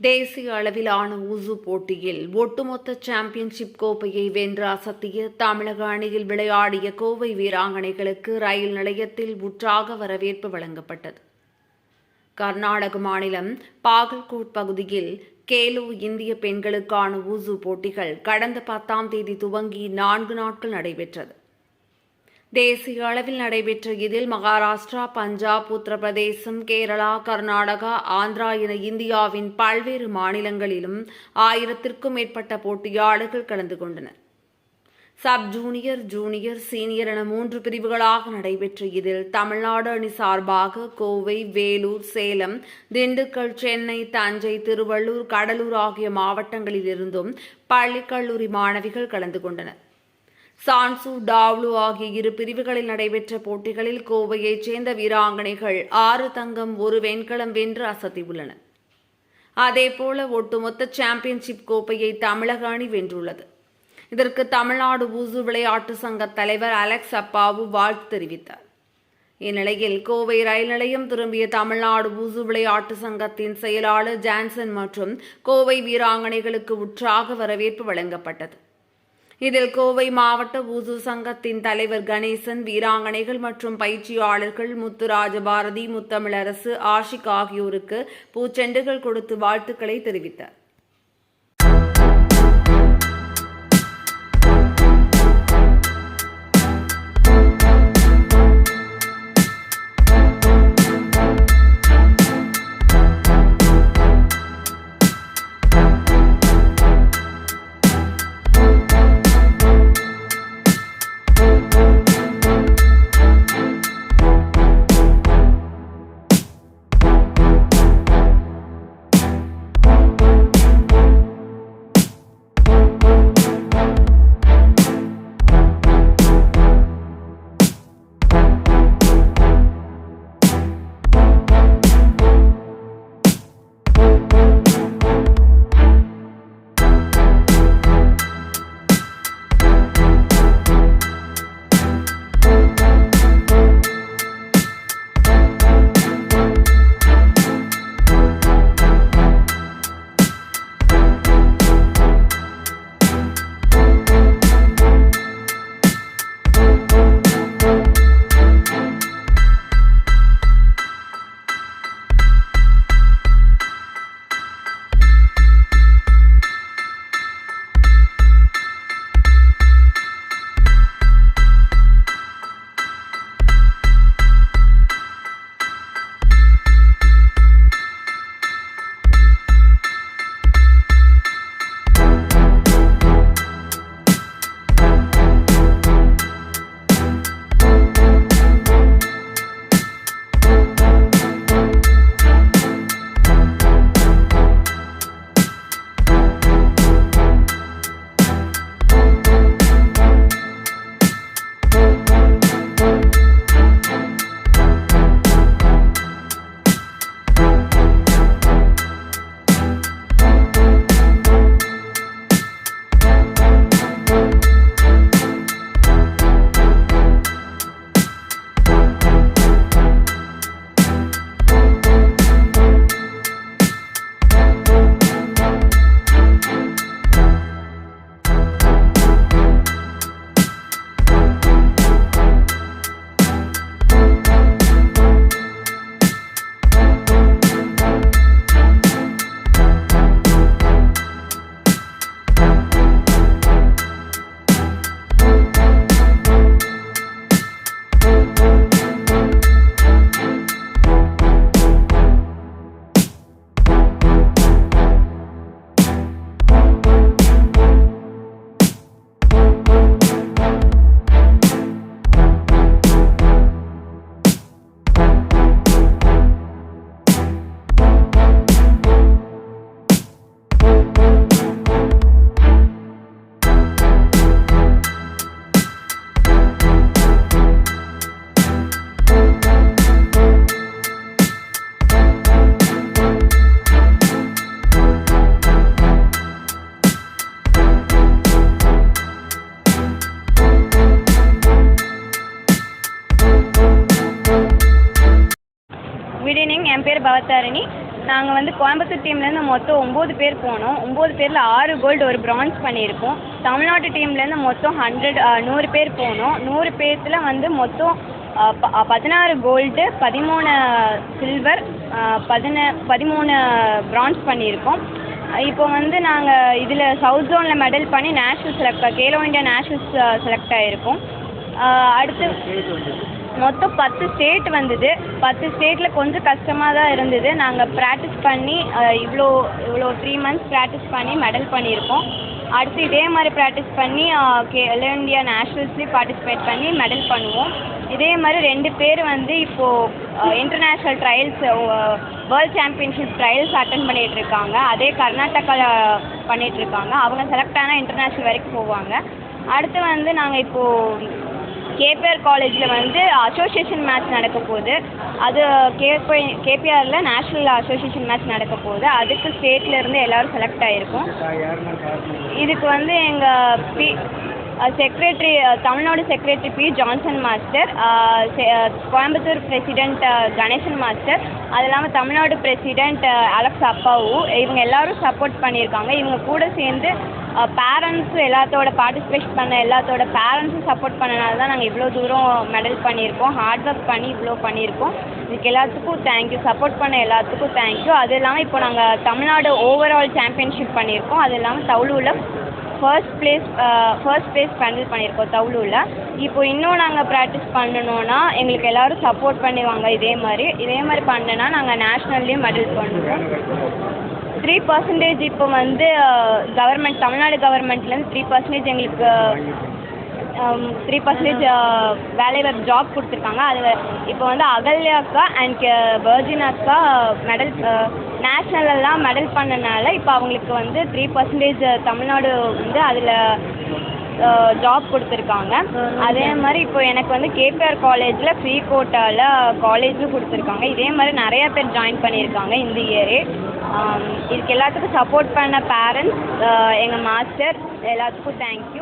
தேசிய அளவிலான ஊசு போட்டியில் ஒட்டுமொத்த சாம்பியன்ஷிப் கோப்பையை வென்று அசத்திய தமிழக அணியில் விளையாடிய கோவை வீராங்கனைகளுக்கு ரயில் நிலையத்தில் உற்றாக வரவேற்பு வழங்கப்பட்டது. கர்நாடக மாநிலம் பாகல்கோட் பகுதியில் கேலோ இந்திய பெண்களுக்கான ஊசு போட்டிகள் கடந்த பத்தாம் தேதி துவங்கி நான்கு நாட்கள் நடைபெற்றது. தேசிய அளவில் நடைபெற்ற இதில் மகாராஷ்டிரா பஞ்சாப் உத்தரப்பிரதேசம் கேரளா கர்நாடகா ஆந்திரா என இந்தியாவின் பல்வேறு மாநிலங்களிலும் ஆயிரத்திற்கும் மேற்பட்ட போட்டியாளர்கள் கலந்து கொண்டனர். சப் ஜூனியர் ஜூனியர் சீனியர் என மூன்று பிரிவுகளாக நடைபெற்ற இதில் தமிழ்நாடு அணி சார்பாக கோவை வேலூர் சேலம் திண்டுக்கல் சென்னை தஞ்சை திருவள்ளூர் கடலூர் ஆகிய மாவட்டங்களிலிருந்தும் பள்ளி கல்லூரி மாணவிகள் கலந்து கொண்டனர். சான்சு டாவ்லு ஆகிய இரு பிரிவுகளில் நடைபெற்ற போட்டிகளில் கோவையைச் சேர்ந்த வீராங்கனைகள் ஆறு தங்கம் ஒரு வெண்கலம் வென்று அசத்தியுள்ளனர் அதேபோல ஒட்டுமொத்த சாம்பியன்ஷிப் கோப்பையை தமிழக அணி வென்றுள்ளது. இதற்கு தமிழ்நாடு ஊசு விளையாட்டு சங்க தலைவர் அலெக்ஸ் அப்பாவு வாழ்த்து தெரிவித்தார். இந்நிலையில் கோவை ரயில் நிலையம் திரும்பிய தமிழ்நாடு ஊசு விளையாட்டு சங்கத்தின் செயலாளர் ஜான்சன் மற்றும் கோவை வீராங்கனைகளுக்கு உற்சாக வரவேற்பு வழங்கப்பட்டது. இதில் கோவை மாவட்ட ஊசு சங்கத்தின் தலைவர் கணேசன் வீராங்கனைகள் மற்றும் பயிற்சியாளர்கள் முத்துராஜ பாரதி முத்தமிழரசு ஆஷிக் ஆகியோருக்கு பூச்செண்டுகள் கொடுத்து வாழ்த்துக்களை தெரிவித்தார். நாங்கள் வந்து கோயம்புத்தூர் டீம்லேருந்து மொத்தம் ஒம்பது பேர் போனோம். ஒம்பது பேரில் ஆறு கோல்டு ஒரு பிரான்ஸ் பண்ணியிருக்கோம். தமிழ்நாட்டு டீம்லேருந்து மொத்தம் ஹண்ட்ரட் நூறு பேர் போனோம். நூறு பேர்த்தில் வந்து மொத்தம் ப- பதினாறு கோல்டு பதிமூணு சில்வர் பதின பதிமூணு பிரான்ஸ் பண்ணியிருக்கோம். இப்போ வந்து நாங்கள் இதில் சவுத் ஜோனில் மெடல் பண்ணி national select Khelo India nationals select ஆகிருக்கோம் அடுத்து மொத்தம் பத்து ஸ்டேட் வந்தது. பத்து ஸ்டேட்டில் கொஞ்சம் கஷ்டமாக தான் இருந்தது. நாங்கள் ப்ராக்டிஸ் பண்ணி இவ்வளோ இவ்வளோ த்ரீ மந்த்ஸ் ப்ராக்டிஸ் பண்ணி மெடல் பண்ணியிருக்கோம். அடுத்து இதே மாதிரி ப்ராக்டிஸ் பண்ணி கேலோ இந்தியா நேஷ்னல்ஸ்லேயும் பார்ட்டிசிபேட் பண்ணி மெடல் பண்ணுவோம். இதே மாதிரி ரெண்டு பேர் வந்து இப்போது international trials world championship trials attend பண்ணிட்டு இருக்காங்க. அதே கர்நாடகாவில் பண்ணிகிட்ருக்காங்க இருக்காங்க. அவங்க செலக்ட் ஆனால் இன்டர்நேஷ்னல் வரைக்கும் போவாங்க. அடுத்து வந்து நாங்கள் இப்போது கேபிஆர் காலேஜில் வந்து அசோசியேஷன் மேட்ச் நடக்க போகுது. அது கேபி கேபிஆரில் நேஷ்னல் அசோசியேஷன் மேட்ச் நடக்க போகுது. அதுக்கு ஸ்டேட்லேருந்து எல்லோரும் எல்லாரும் செலக்ட் ஆகிருக்கோம் இதுக்கு வந்து எங்கள் P secretary Tamil Nadu secretary P Johnson master Coimbatore president Ganesan master அது இல்லாமல் தமிழ்நாடு பிரசிடெண்ட் அலெக்ஸ் அப்பாவு இவங்க எல்லாரும் சப்போர்ட் பண்ணியிருக்காங்க. இவங்க கூட சேர்ந்து பேரண்ட்ஸும் எல்லாத்தோட பார்ட்டிசிபேட் பண்ண எல்லாத்தோட பேரண்ட்ஸும் சப்போர்ட் பண்ணனால தான் நாங்கள் இவ்வளோ தூரம் மெடல் பண்ணியிருக்கோம். ஹார்ட் ஒர்க் பண்ணி இவ்வளோ பண்ணியிருக்கோம். இதுக்கு எல்லாத்துக்கும் தேங்க்யூ சப்போர்ட் பண்ண எல்லாத்துக்கும் தேங்க்யூ அது இல்லாமல் இப்போ நாங்கள் தமிழ்நாடு ஓவரால் சாம்பியன்ஷிப் பண்ணியிருக்கோம். அது இல்லாமல் தவுளூரில் first place first place final பண்ணியிருக்கோம் தவுளூரில். இப்போ இன்னும் நாங்கள் ப்ராக்டிஸ் பண்ணணும்னா எங்களுக்கு எல்லோரும் சப்போர்ட் பண்ணுவாங்க இதே மாதிரி. இதே மாதிரி பண்ணனா நாங்கள் நேஷ்னல்லையும் மெடல் பண்ணுவோம். த்ரீ பர்சன்டேஜ் இப்போ வந்து கவர்மெண்ட் தமிழ்நாடு கவர்மெண்ட்லேருந்து த்ரீ பர்சன்டேஜ் எங்களுக்கு த்ரீ பர்சன்டேஜ் வேலைவாய்ப்பு ஜாப் கொடுத்துருக்காங்க. அது இப்போ வந்து அகல்யா அக்கா அண்ட் வர்ஜின் அக்கா மெடல் நேஷ்னலெல்லாம் மெடல் பண்ணனால இப்போ அவங்களுக்கு வந்து த்ரீ பர்சன்டேஜ் தமிழ்நாடு வந்து அதில் ஜாப் கொடுத்துருக்காங்க. அதே மாதிரி இப்போ எனக்கு வந்து கேபிஆர் காலேஜில் ஃப்ரீ கோட்டாவில் காலேஜும் கொடுத்துருக்காங்க. இதே மாதிரி நிறையா பேர் ஜாயின் பண்ணியிருக்காங்க இந்த இயரே இதுக்கு எல்லாத்துக்கும் சப்போர்ட் பண்ண பேரண்ட்ஸ் எங்கள் மாஸ்டர் எல்லாத்துக்கும் தேங்க்யூ